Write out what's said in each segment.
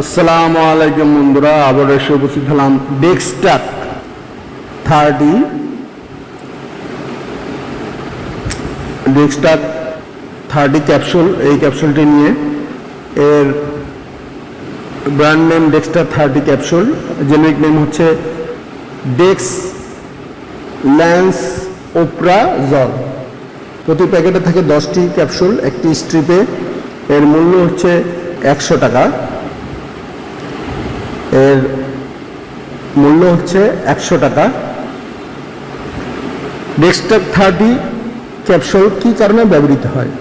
আসসালামু আলাইকুম বন্ধুরা আবার এসে উপস্থিত হলাম ডেক্সটাক থার্টি ডেক্সটাক থার্টি ক্যাপসুল এই ক্যাপসুলটি নিয়ে এর ব্র্যান্ড নেম ডেক্সটার থার্টি ক্যাপসুল জেনেরিক নেম হচ্ছে ডেক্স ল্যান্স ওপ্রা জল প্রতি প্যাকেটে থাকে দশটি ক্যাপসুল একটি স্ট্রিপে এর মূল্য হচ্ছে একশো টাকা। এর মূল্য হচ্ছে একশো টাকা। ডেক্সটার থার্টি ক্যাপসুল কী কারণে ব্যবহৃত হয়?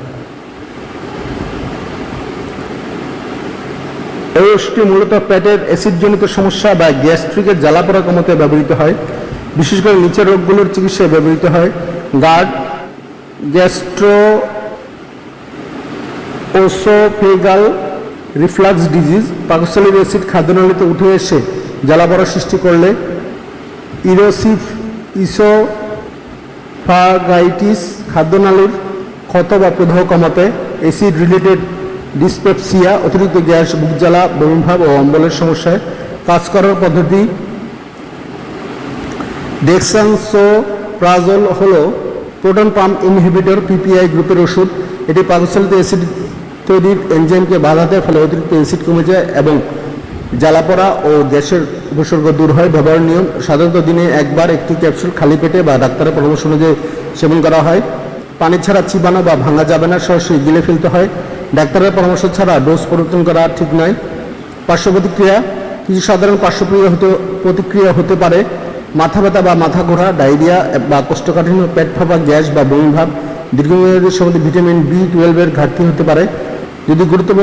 এই ওষুধটি মূলত পেটের অ্যাসিডজনিত সমস্যা বা গ্যাস্ট্রিকের জ্বালাপোড়া কমাতে ব্যবহৃত হয়। বিশেষ করে নিচের রোগগুলোর চিকিৎসায় ব্যবহৃত হয়। GERD, gastro, oesophageal reflux disease পাকস্থলীর অ্যাসিড খাদ্যনালীতে উঠে এসে জ্বালাপড়া সৃষ্টি করলে ইরোসিফ ইসোফাগাইটিস খাদ্যনালীর ক্ষত বা প্রদাহ কমাতে অ্যাসিড রিলেটেড ডিসপেপসিয়া অতিরিক্ত গ্যাস, বুক জ্বালা বমিভাব ও অম্বলের সমস্যায় কাজ করার পদ্ধতি ডেক্সানসোপ্রাজল হলো প্রোটন পাম্প ইনহিবিটর পিপিআই গ্রুপের ওষুধ। এটি পাকস্থলীতে অ্যাসিড তৈরির এনজাইমকে বাধাতে ফলে অতিরিক্ত অ্যাসিড কমে যায় এবং জ্বালাপোড়া ও গ্যাসের উপসর্গ দূর হয়। ব্যবহার নিয়ম, সাধারণত দিনে একবার একটি ক্যাপসুল খালি পেটে বা ডাক্তারের পরামর্শ অনুযায়ী সেবন করা হয়। পানি ছাড়া চিবানো বা ভাঙা যাবে না, সরাসরি গিলে ফেলতে হয়। ডাক্তারের পরামর্শ ছাড়া ডোজ পরিবর্তন করা ঠিক নয়। পার্শ্ব প্রতিক্রিয়া, কিছু সাধারণ পার্শ্বপ্রিয় হতে, প্রতিক্রিয়া হতে পারে। মাথা ব্যথা বা মাথা ঘোরা, ডায়রিয়া বা কোষ্ঠকাঠিন্য, পেট ফাঁপা, গ্যাস বা বমিভাব দীর্ঘমেয়াদী সম্বন্ধে ভিটামিন বি টুয়েলভের ঘাটতি হতে পারে। যদি গুরুতর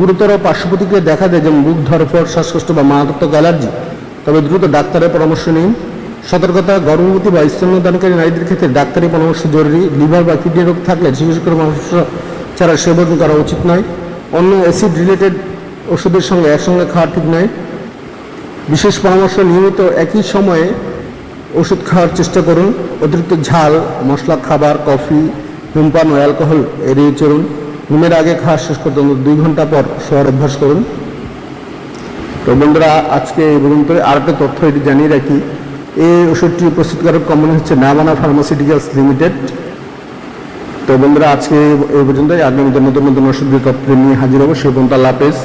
গুরুতর পার্শ্ব প্রতিক্রিয়া দেখা দেয়, যেমন বুক ধরফর শ্বাসকষ্ট বা মারাত্মক অ্যালার্জি, তবে দ্রুত ডাক্তারের পরামর্শ নিন। সতর্কতা, গর্ভবতী বা স্তন্যদানকারী নারীদের ক্ষেত্রে ডাক্তারি পরামর্শ জরুরি। লিভার বা কিডনি রোগ থাকলে চিকিৎসকের পরামর্শ ছাড়া সেবন করা উচিত নয়। অন্য অ্যাসিড রিলেটেড ওষুধের সঙ্গে একসঙ্গে খাওয়া ঠিক নয়। বিশেষ পরামর্শ, নিয়মিত একই সময়ে ওষুধ খাওয়ার চেষ্টা করুন। অতিরিক্ত ঝাল, মশলা, খাবার, কফি, ধূমপান ও অ্যালকোহল এড়িয়ে চলুন। ঘুমের আগে খাওয়া শেষ করতে দুই ঘণ্টা পর শোয়ার অভ্যাস করুন। তো বন্ধুরা, আজকে এই পর্যন্ত আর একটা তথ্য এটি জানিয়ে রাখি, এই ওষুধটি প্রস্তুতকারক কোম্পানি হচ্ছে নামানা ফার্মাসিউটিক্যালস লিমিটেড তো বন্ধুরা, আজকে এই পর্যন্তই। আগামীতে নতুন নতুন ওষুধের তথ্য নিয়ে হাজির হব। সে পর্যন্ত আল্লাহ হাফেজ।